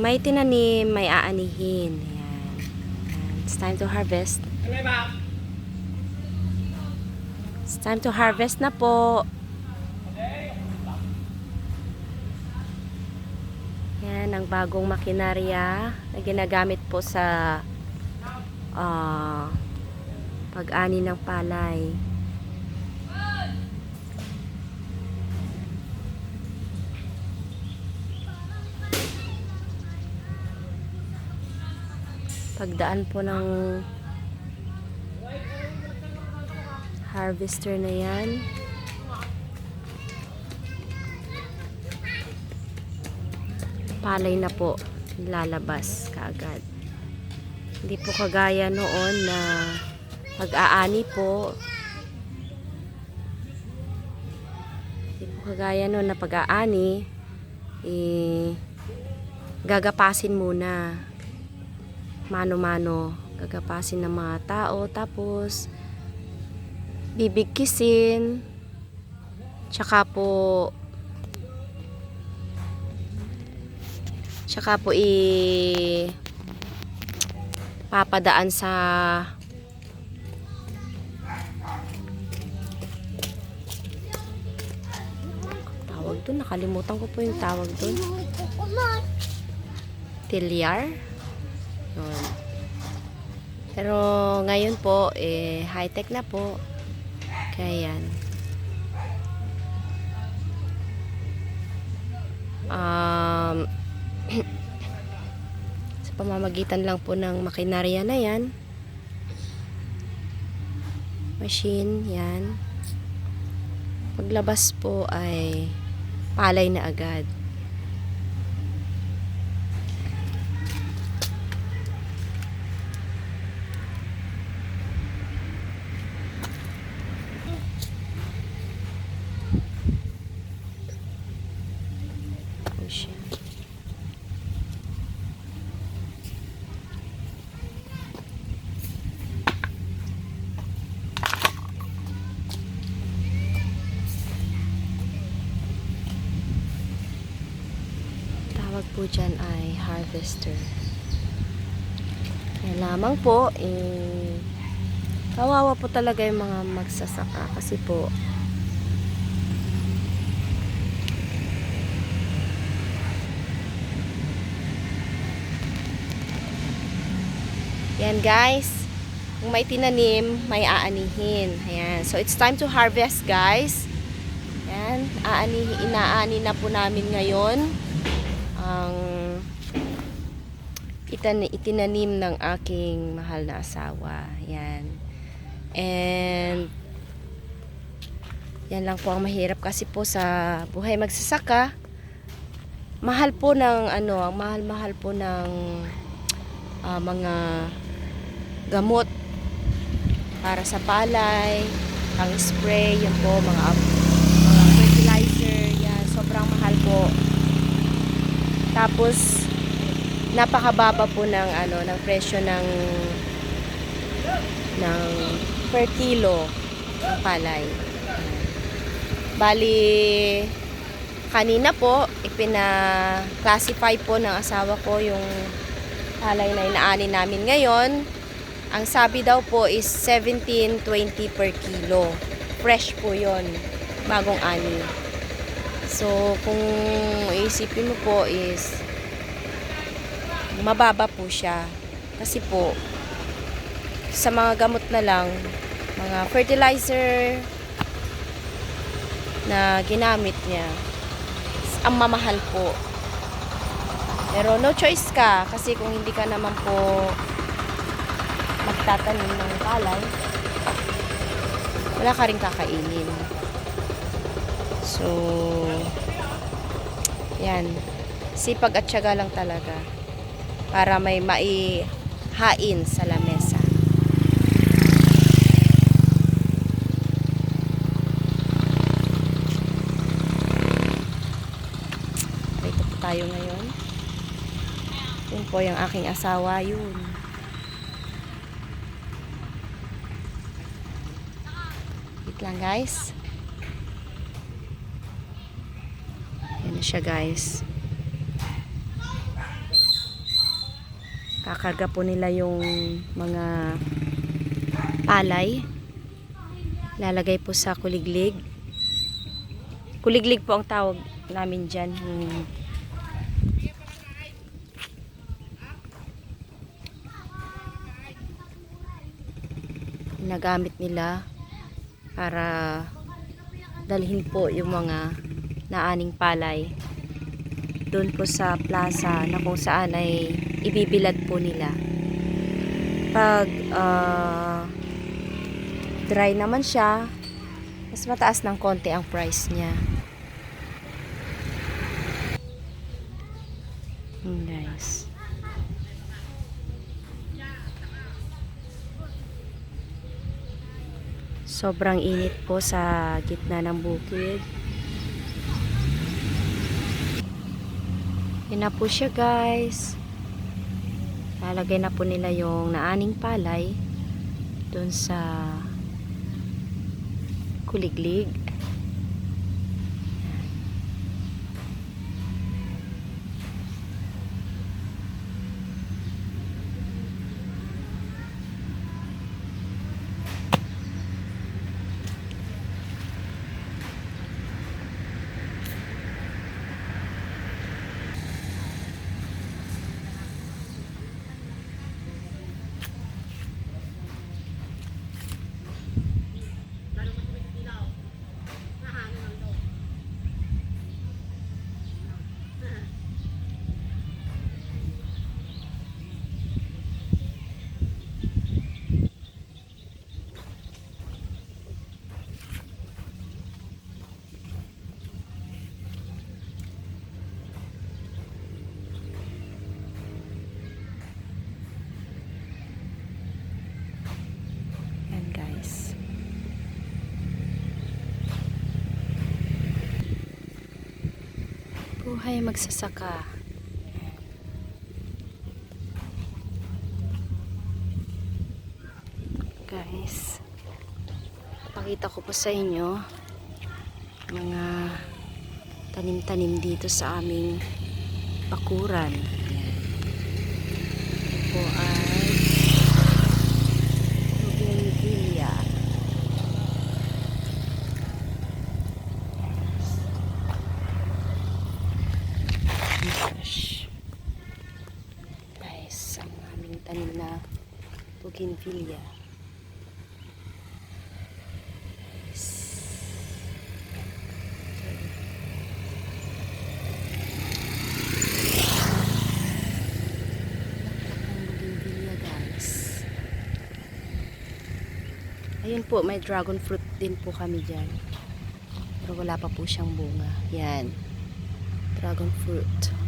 may tinanim, may aanihin. Ayan. Ayan. It's time to harvest. It's time to harvest na po. Yan ang bagong makinarya na ginagamit po sa ah, pag-ani ng palay. Pagdaan po ng harvester na yan. Palay na po lalabas kaagad. Hindi po kagaya noon na pag-aani po. Hindi po kagaya noon na pag-aani eh, gagapasin muna mano-mano gagapasin ng mga tao tapos bibigkisin tsaka po tsaka po i papadaan sa tawag doon nakalimutan ko po yung tawag doon tilyar yun. Pero ngayon po, eh, high-tech na po. Kaya yan. Um, sa pamamagitan lang po ng makinarya na yan. Machine, yan. Paglabas po ay palay na agad. po siya. Tawag po dyan ay harvester. Kaya lamang po, eh, kawawa po talaga yung mga magsasaka kasi po, Yan guys. Kung may tinanim, may aanihin. Ayan. So it's time to harvest guys. Yan. Aani, inaani na po namin ngayon ang itan, itinanim ng aking mahal na asawa. Yan. And yan lang po ang mahirap kasi po sa buhay magsasaka. Mahal po ng ano, ang mahal-mahal po ng ah, mga gamot para sa palay, ang spray, yun po, mga, mga fertilizer, yan, sobrang mahal po. Tapos, napakababa po ng, ano, ng presyo ng, ng per kilo ng palay. Bali, kanina po, ipina-classify po ng asawa ko yung palay na inaani namin ngayon. Ang sabi daw po is 17.20 per kilo. Fresh po yon bagong ani. So, kung isipin mo po is mababa po siya. Kasi po, sa mga gamot na lang, mga fertilizer na ginamit niya, ang mamahal po. Pero no choice ka kasi kung hindi ka naman po magtatanim ng palay, wala ka rin kakainin. So, yan. Sipag at syaga lang talaga para may maihain sa lamesa. Dito po tayo ngayon. Yun po yung aking asawa yun. Wait lang guys. Yan na siya guys. Kakarga po nila yung mga palay. Lalagay po sa kuliglig. Kuliglig po ang tawag namin dyan. Yung nagamit nila para dalhin po yung mga naaning palay doon po sa plaza na kung saan ay ibibilad po nila. Pag ah, dry naman siya, mas mataas ng konti ang price niya. Hmm, guys. Sobrang init po sa gitna ng bukid. Yan na po siya guys. Lalagay na po nila yung naaning palay dun sa kuliglig. Yan guys. Buhay magsasaka. Guys. Pakita ko po sa inyo mga tanim-tanim dito sa aming bakuran. Ito po ay Bougainvillea. Gosh. Guys, ang aming tanim na Bougainvillea. Ayun po, may dragon fruit din po kami dyan. Pero wala pa po siyang bunga. Yan. Dragon fruit.